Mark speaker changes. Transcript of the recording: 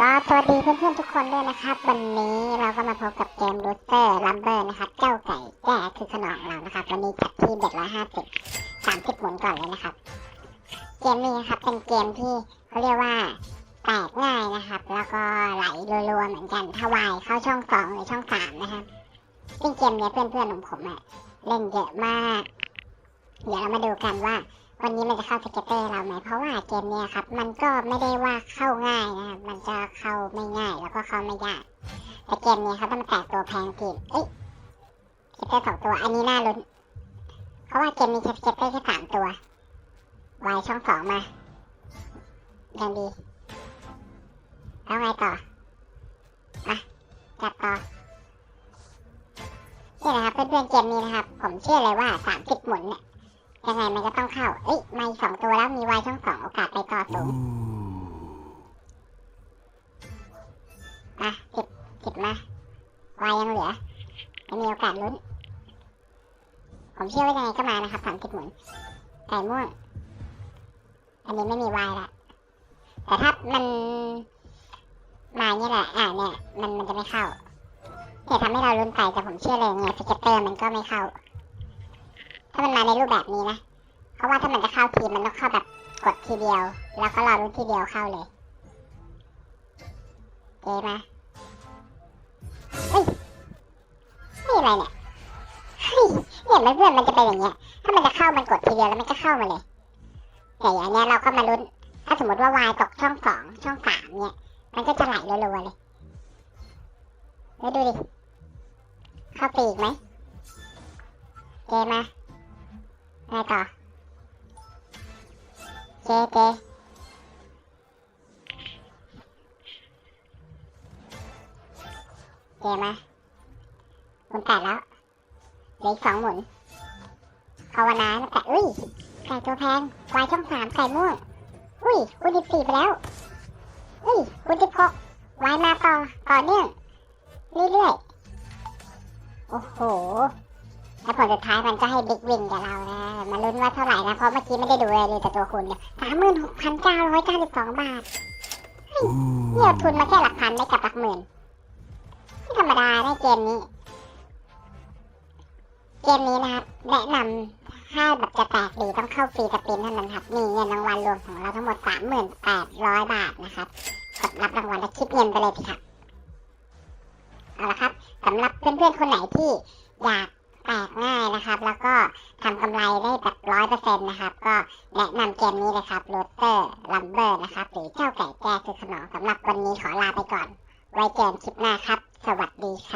Speaker 1: ก็สวัสดีเพื่อนๆทุกคนด้วยนะครับ วันนี้เราก็มาพบกับเกม Rooster Lumber นะครับเจ้าไก่แก่คือขนองเรานะครับวันนี้จัดที่เบ็ดร้อยห้าสิบสามสิบหมุนก่อนเลยนะครับ เกมนี้นะครับเป็นเกมที่เขาเรียกว่าแตกง่ายนะครับ แล้วก็ไหลรัวๆเหมือนกันถ้าวายเข้าช่องสองหรือช่องสามนะครับซึ่งเกมเนี้ยเพื่อนๆของผมอะเล่นเยอะมาก เดี๋ยวเรามาดูกันว่า วันนี้มันจะเข้าสเก็ตเตอร์เราไหมเพราะว่าเกมเนี้ยครับ มันก็ไม่ได้ว่าเข้าง่ายนะครับ มันจะเข้าไม่ง่ายแล้วก็เข้าไม่ยากแต่เกมเนี้ยครับถ้ามันแตกตัวแพงทีเอ้ยสเก็ตเตอร์สองตัว อันนี้น่าลุ้น เพราะว่าเกมมีแค่สเก็ตเตอร์แค่สามตัววายช่องสองมายังดี แล้วไงต่อ มาจัดต่อนี่นะครับเพื่อนๆเกมนี้นะครับ ผมเชื่อเลยว่าสามสิบหมุนเนี่ย ยังไงมันก็ต้องเข้า เอ้ยไม่สองตัวแล้วมีวายช่องสองโอกาสไปต่อสูงอะสิบสิบมาวายยังเหลือยังมีโอกาสลุ้น ผมเชื่อว่ายังไงก็มานะครับสามสิบหมุนไก่ม่วง อันนี้ไม่มีวายละ แต่ถ้ามันมาเนี่ยแหละ อ่าเนี่ย มันมันจะไม่เข้า เนี่ยทำให้เราลุ้นไปแต่ผมเชื่อเลยเนี่ยสเก็ตเตอร์มันก็ไม่เข้า ถ้ามันมาในรูปแบบนี้นะ เพราะว่าถ้ามันจะเข้าทีมมันต้องเข้าแบบกดทีเดียว แล้วก็รอรุ่นทีเดียวเข้าเลยเจมาเฮ้ยนี่อะไรเนี่ยเฮ้ยเนี่ยมันเพื่อนมันจะเป็นอย่างเงี้ย ถ้ามันจะเข้ามันกดทีเดียวแล้วมันก็เข้ามาเลยแต่อย่างเนี้ยเราก็มาลุ้น ถ้าสมมติว่าวายตกช่องสองช่องสามเนี่ย มันก็จะไหลรัวๆเลยแล้วดูดิ เข้าปีกไหมเจมา ไงต่อเจเจเจมาหมุนแปดแล้วเหลืออีกสองหมุนภาวนานแต่อุ้ยไก่ตัวแพงวายช่องสามไก่ม่วงอุ้ยคูณสิบสี่ไปแล้วอุ้ยคูณสิบหกวายมาต่อต่อเนื่องเรื่อยๆโอ้โห แล้วผลสุดท้ายมันก็ให้บิ๊กวินกับเรานะมาลุ้นว่าเท่าไหร่นะ เพราะเมื่อกี้ไม่ได้ดูเลยดูแต่ตัวคุณเนี่ยสามหมื่นหกพันเก้าร้อยเก้าสิบสองบาทนี่เอาทุนมาแค่หลักพันได้กับหลักหมื่นไม่ธรรมดาในเกมนี้ เกมนี้นะครับแนะนำถ้าแบบจะแตกดีต้องเข้าฟรีสปินเท่านั้นครับนี่เงินรางวัลรวมของเราทั้งหมดสามหมื่นแปดร้อยบาทนะครับกดรับรางวัลและคิดเงินไปเลยสิครับเอาละครับสำหรับเพื่อนๆคนไหนที่อยาก แตกง่ายนะครับ แล้วก็ทำกำไรได้แบบร้อยเปอร์เซ็นต์นะครับ ก็แนะนำเกมนี้เลยครับโรเตอร์ลัมเบอร์นะครับ หรือเจ้าไก่แก้คือขนองสำหรับวันนี้ขอลาไปก่อน ไว้เจอกันคลิปหน้าครับ สวัสดีครับ